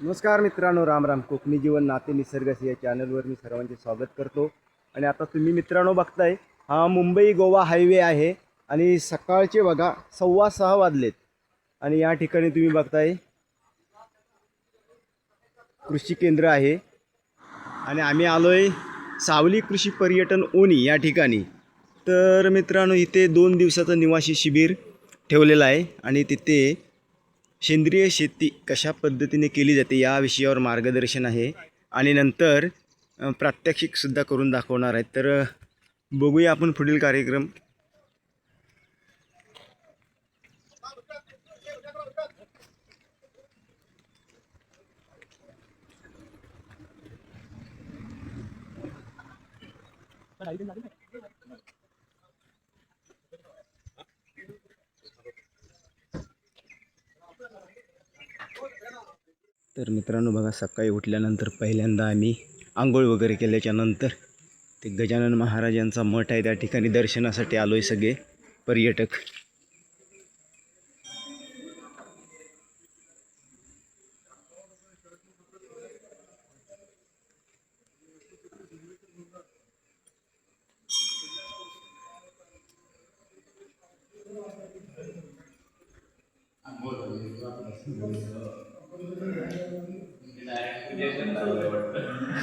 नमस्कार मित्रांनो राम राम. कोकणी जीवन नाते निसर्गस या चॅनलवर मी सर्वांचे स्वागत करतो. आणि आता तुम्ही मित्रांनो बघताय हा मुंबई गोवा हायवे आहे आणि सकाळचे बघा सव्वा सहा वाजलेत. आणि या ठिकाणी तुम्ही बघताय कृषी केंद्र आहे. आणि आम्ही आलोय सावली कृषी पर्यटन ओणी या ठिकाणी. तर मित्रांनो इथे दोन दिवसाचं निवासी शिबिर ठेवलेलं आहे. आणि तिथे सेंद्रिय शेती कशा पद्धतीने केली जाते या विषयावर मार्गदर्शन आहे. आणि नंतर प्रात्यक्षिकसुद्धा करून दाखवणार आहेत. तर बघूया आपण पुढील कार्यक्रम. तर मित्रांनो बघा सकाळी उठल्यानंतर पहिल्यांदा आम्ही आंघोळ वगैरे केल्याच्यानंतर ते गजानन महाराजांचा मठ आहे त्या ठिकाणी दर्शनासाठी आलो आहे सगळे पर्यटक.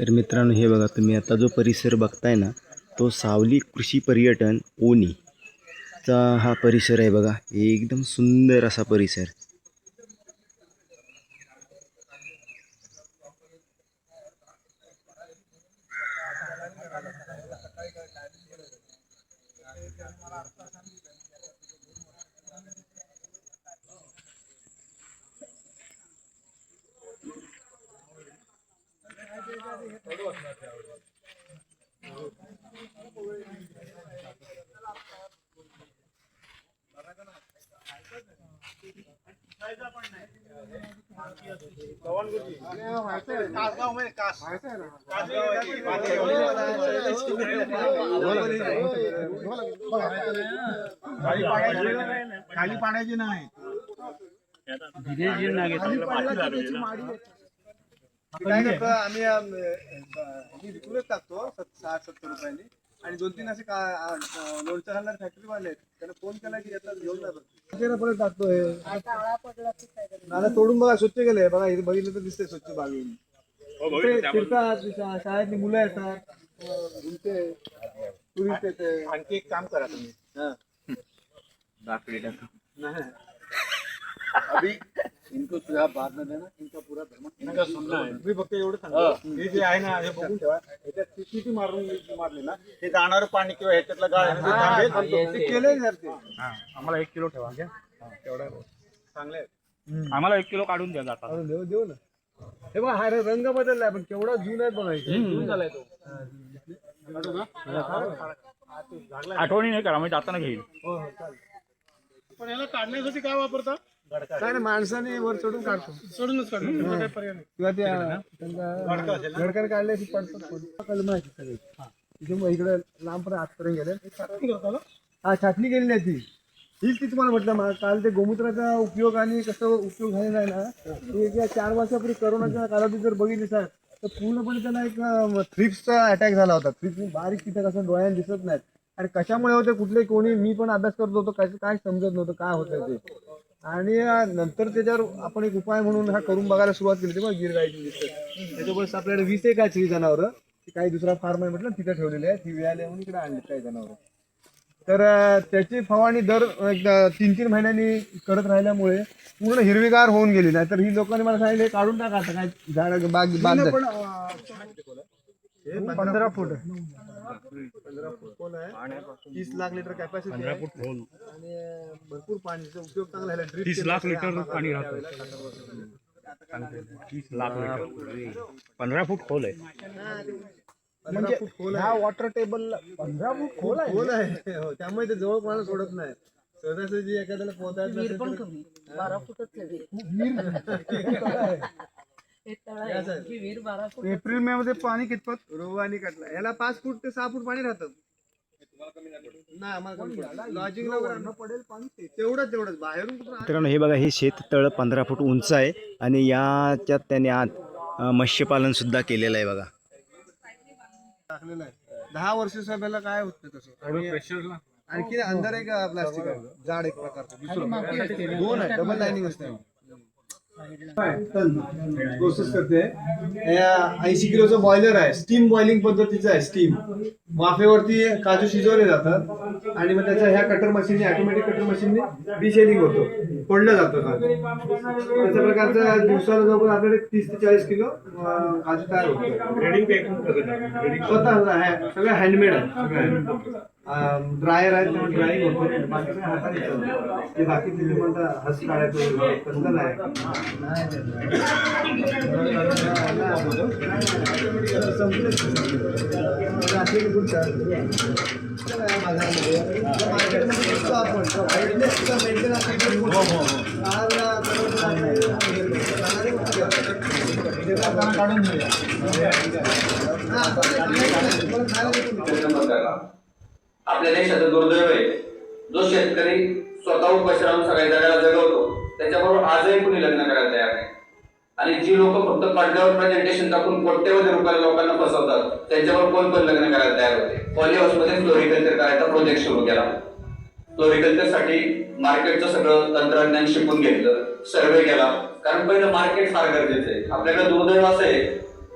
तर मित्रांनो हे बघा तुम्ही आता जो परिसर बघताय ना तो सावली कृषी पर्यटन ओनी चा हा परिसर आहे बघा. एकदम सुंदर असा परिसर. खाली पाण्याची नाही. काय आम्ही अम, विकूनच टाकतो सत- साठ सत्तर रुपयांनी आणि दोन तीन असे का लोणचं घालणार फॅक्टरी वाले आहेत त्यांना फोन केला की येतात घेऊन जातात परत टाकतो हे नाला तोडून बघा स्वच्छ केलंय. बघा इथे बघितलं तर दिसतंय स्वच्छ बागेने इथे फिरतात शाळेतली मुलं येतात. घुमते टुरिस्ट येते. आणखी एक काम करा तुम्ही. नहीं. अभी इनको सुझाव बाद में देना इनका पूरा धर्म इनका सुनना है। मी फक्त एवढं सांगतो. हे. जे आहे ना हे बघून ठेवा. ह्याच्यात ती किती मारून मारले ना हे जाणारं पाणी किंवा ह्याच्यातलं गाळ ते केलंय जर ते. आम्हाला एक किलो ठेवा घ्या तेवढं. चांगले. आम्हाला एक किलो काढून द्या जाता. देऊ देऊ ना. हे बघा हा रे रंग बदललाय पण केवढा जुना आहे बघा झालाय तो. आठवणी नाही करा मी जाताना घेईल हो हो चालेल. पण याला काढण्यासाठी काय वापरता? काय ना माणसाने वर चढून काढतो. चढूनच काढतो. किंवा त्या त्यांचा गडकन काढले की पडतात. कलम आहे सगळी. इथे मग इकडे लांबपर्यंत आजपर्यंत गेले. हा छाटणी केलेली आहे ती. हीच ती तुम्हाला म्हटलं काल ते गोमूत्राचा उपयोग आणि कसं उपयोग झालेला आहे ना ते या चार वर्षापूर्वी करोनाच्या कालावधीत जर बघितली सर तर पूर्णपणे त्याला एक थ्रिप्सचा अटॅक झाला होता. थ्रिप्स बारीक कीटक असं डोळ्याने दिसत नाहीत. आणि कशामुळे होते कुठले कोणी मी पण अभ्यास करत होतो काय समजत नव्हतं काय होतं ते. आणि नंतर त्याच्यावर आपण एक उपाय म्हणून हा करून बघायला सुरुवात केली बघ गिर गायची दिसत त्याच्यामुळे आपल्याकडे वीस एक आहे जनावरं. काही दुसरा फार्म आहे म्हटलं तिथे ठेवलेली आहे. ती वेळाला येऊन इकडे आणली काही जनावरं. तर त्याची फवारणी दर एकदा तीन तीन महिन्यांनी करत राहिल्यामुळे पूर्ण हिरवीगार होऊन गेली. नाही तर ही लोकांनी मला सांगितले काढून टाका आता काय झाड बाग बाग पंधरा फूट पंधरा फूट खोल आहे. तीस लाख लिटर कॅपॅसिटी आहे. आणि भरपूर पाण्याचा उपयोग चांगला आहे. तीस लाख लिटर पाणी राहतं. तीस लाख लिटर. पंधरा फूट खोल आहे. म्हणजे ह्या वॉटर टेबल पंधरा फूट खोल आहे. खोल आहे. हो, त्यामुळे ते जवळ पाणी सोडत नाही. सहजासहजी एखाद्याला कमी. बारा फुटच. हे तळ आहे. ही बारा फूट एप्रिल मे मध्ये पाणी कितपत? रोवानी कटला. याला पाच फूट ते सहा फूट पाणी राहतं. नाही आम्हाला कमी पडेल. लॉजिंगला वगैरे पडेल पाणी तेवढंच तेवढंच. बाहेरून कुठं मित्रांनो हे बघा हे शेततळ पंधरा फूट उंच आहे आणि याच्यात त्याने आत अ, मत्स्यपालनसुद्धा केलेलं आहे बघा. टाकलेलं आहे. दहा वर्ष सभेला काय होत नाही तसं? आणि- आणखी अंदर एक प्लास्टिक आहे. जाड एक प्रकारचं. दुसरं. दोन आहे. डबल लाईनिंग असते. प्रोसेस करते. ऐंशी किलोचं बॉयलर आहे. स्टीम बॉइलिंग पद्धतीचं आहे स्टीम वाफेवरती काजू शिजवले जातात आणि मग त्याच्या ह्या कटर मशीनने ऑटोमॅटिक कटर मशीनने डिशेलिंग होतो. फोडलं जातं काजू त्याच्या प्रकारचं दिवसाला जवळ आपल्याकडे तीस ते चाळीस किलो काजू तयार होतो. स्वतः सगळं हँडमेड आहे. सगळं ड्रायर आहे त्यामुळे ड्रायिंग होतो. बाकी सगळं हाताने चालतं. ते बाकी तुम्ही म्हणता हस काढायचं तसलं नाही काढून आपल्या देशाचं दुर्दैव आहे. जो शेतकरी स्वतः उपाशी राहून सगळ्या जगाला जगवतो त्याच्याबरोबर आजही कुणी लग्न करायला तयार नाही. आणि जी लोक फक्त पडद्यावर प्रेझेंटेशन टाकून कोट्यवधी रुपये लोकांना फसवतात त्यांच्यावर कोण पण लग्न करायला तयार होते. पॉली हाऊसमध्ये फ्लोरिकल्चर करायचा प्रोजेक्ट सुरू केला. फ्लोरिकल्चरसाठी मार्केटचं सगळं तंत्रज्ञान शिकून घेतलं सर्वे केला. कारण पहिलं मार्केट फार गरजेचं आहे. आपल्याकडे दुर्दैव असं आहे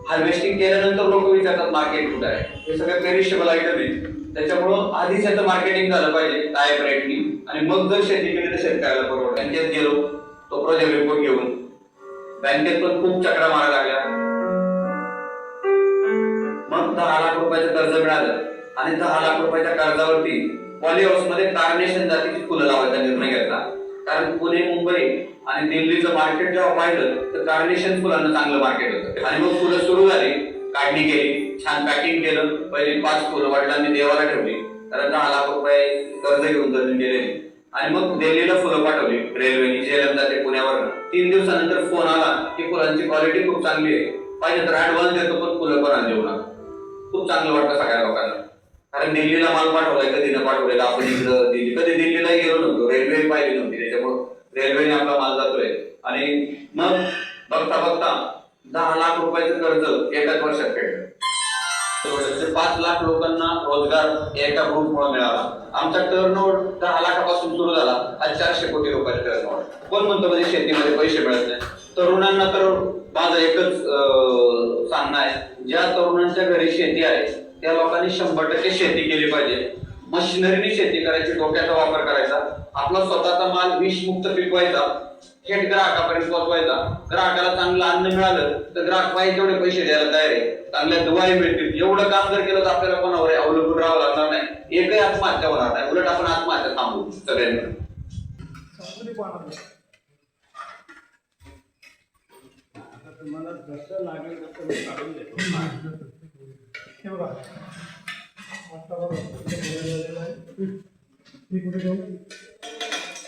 हार्वेस्टिंग केल्यानंतर लोक विचारतात मार्केट कुठं आहे? हे सगळं पेरिशेबल आयटम आहे त्याच्यामुळं आधीच याचं मार्केटिंग झालं पाहिजे टायप रेटनी आणि मग जर शेती केली तर शेतकऱ्याला परवडत बँकेत गेलो तो प्रोजेक्ट रिपोर्ट घेऊन. बँकेत पण खूप चक्रा मारा लागल्या. मग दहा लाख रुपयाचं कर्ज मिळालं. आणि दहा लाख रुपयाच्या कर्जावरती पॉली हाऊसमध्ये कार्नेशन जातीची फुलं लावायचा निर्णय घेतला. कारण पुणे मुंबई आणि दिल्लीचं मार्केट जेव्हा पाहिलं तर कार्नेशन फुलांना चांगलं मार्केट होतं. आणि मग फुलं सुरू झाली. काढणी केली. छान पॅकिंग केलं. पहिली पाच फुलं वडिलांनी देवाला ठेवली. तर दहा लाख रुपये कर्ज घेऊन त्यांनी गेलेली आणि मग दिल्लीला फुलं पाठवली. रेल्वेने जेलम ते पुण्यावर तीन दिवसानंतर फोन आला की फुलांची क्वालिटी खूप चांगली आहे. पाहिजे तर ऍडव्हान्स देतो पण फुलं पण देऊ नका. खूप चांगलं वाटतं सगळ्या लोकांना. कारण दिल्लीला माल पाठवलाय कधी न पाठवलेला आपण इकडं दिल्ली कधी दिल्लीला गेलो नव्हतो. रेल्वे पाहिली नव्हती. त्याच्यामुळे रेल्वेने आपला माल जातोय. आणि मग बघता बघता कर्ज एकाच वर्षात फेडलं पाच लाख लोकांना रोजगार एका ग्रुपमुळे मिळाला. आमचा टर्नओव्हर दहा लाखापासून सुरू झाला. आज चारशे कोटी रुपयाचा टर्नओव्हर कोण म्हणतो म्हणजे शेतीमध्ये पैसे मिळत नाही. तरुणांना तर माझं एकच सांगणं आहे. ज्या तरुणांच्या घरी शेती आहे त्या लोकांनी शंभर टक्के शेती केली पाहिजे. मशिनरीने शेती करायची डोक्याचा वापर करायचा. आपला स्वतःचा माल विषमुक्त पिकवायचा. थेट ग्राहकापर्यंत पोहोचवायचा. ग्राहकाला चांगलं अन्न मिळालं तर ग्राहक पाहिजे तेवढे पैसे द्यायला तयार आहे. चांगल्या दुवाई मिळतील. एवढं काम जर केलं तर आपल्याला कोणावर अवलंबून राहावं लागणार नाही. एकही आत्महत्या होणार नाही. उलट आपण आत्महत्या थांबवू सगळ्यांनी.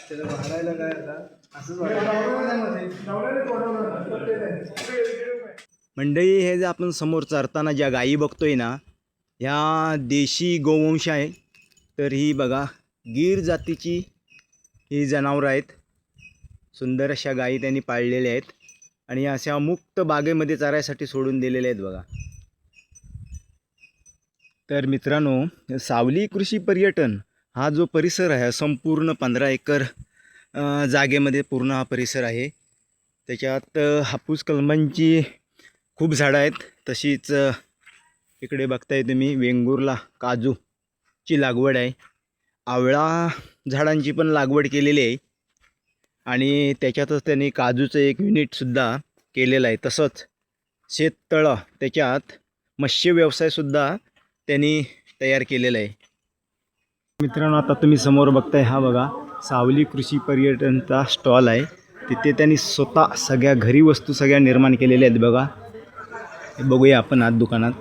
त्याला वाढायला काय आता? असंच वाढायला मंडळी हे जे आपण समोर चरताना ज्या गायी बघतोय ना ह्या देशी गोवंश आहे. तर ही बघा गीर जातीची ही जनावरं आहेत. सुंदर अशा गायी त्यांनी पाळलेल्या आहेत. आणि अशा मुक्त बागेमध्ये चरायसाठी सोडून दिलेल्या आहेत बघा. तर मित्रांनो सावली कृषी पर्यटन हा जो परिसर आहे संपूर्ण पंधरा एकर जागेमध्ये पूर्ण हा परिसर आहे. त्याच्यात हापूस कलमांची खूप झाडं आहेत. तशीच इकडे बघताय तुम्ही वेंगुर्ला काजूची लागवड आहे. आवळा झाडांची पण लागवड केलेली आहे. आणि त्याच्यातच त्यांनी काजूचं एक युनिटसुद्धा केलेलं आहे. तसंच शेततळं त्याच्यात मत्स्य व्यवसायसुद्धा त्यांनी तयार केलेला आहे. मित्रांनो आता तुम्ही समोर बघताय हा बघा. सावली कृषी पर्यटनचा स्टॉल आहे. तिथे त्यांनी स्वतः सगळ्या घरी वस्तू सगळ्या निर्माण केलेल्या आहेत बघा. हे बघूया आपण आज दुकानात.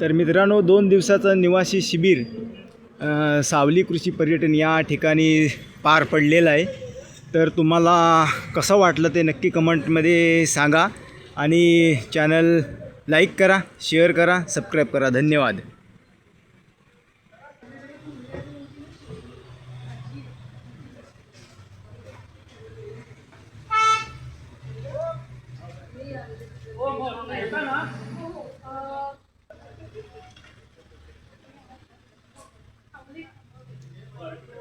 तर मित्रांनो दोन दिवसाचं निवासी शिबिर सावली कृषी पर्यटन या ठिकाणी पार पडलेलं आहे. तर तुम्हाला कसं वाटलं ते नक्की कमेंटमध्ये सांगा आणि चॅनल लाईक करा शेअर करा सबस्क्राईब करा. धन्यवाद. या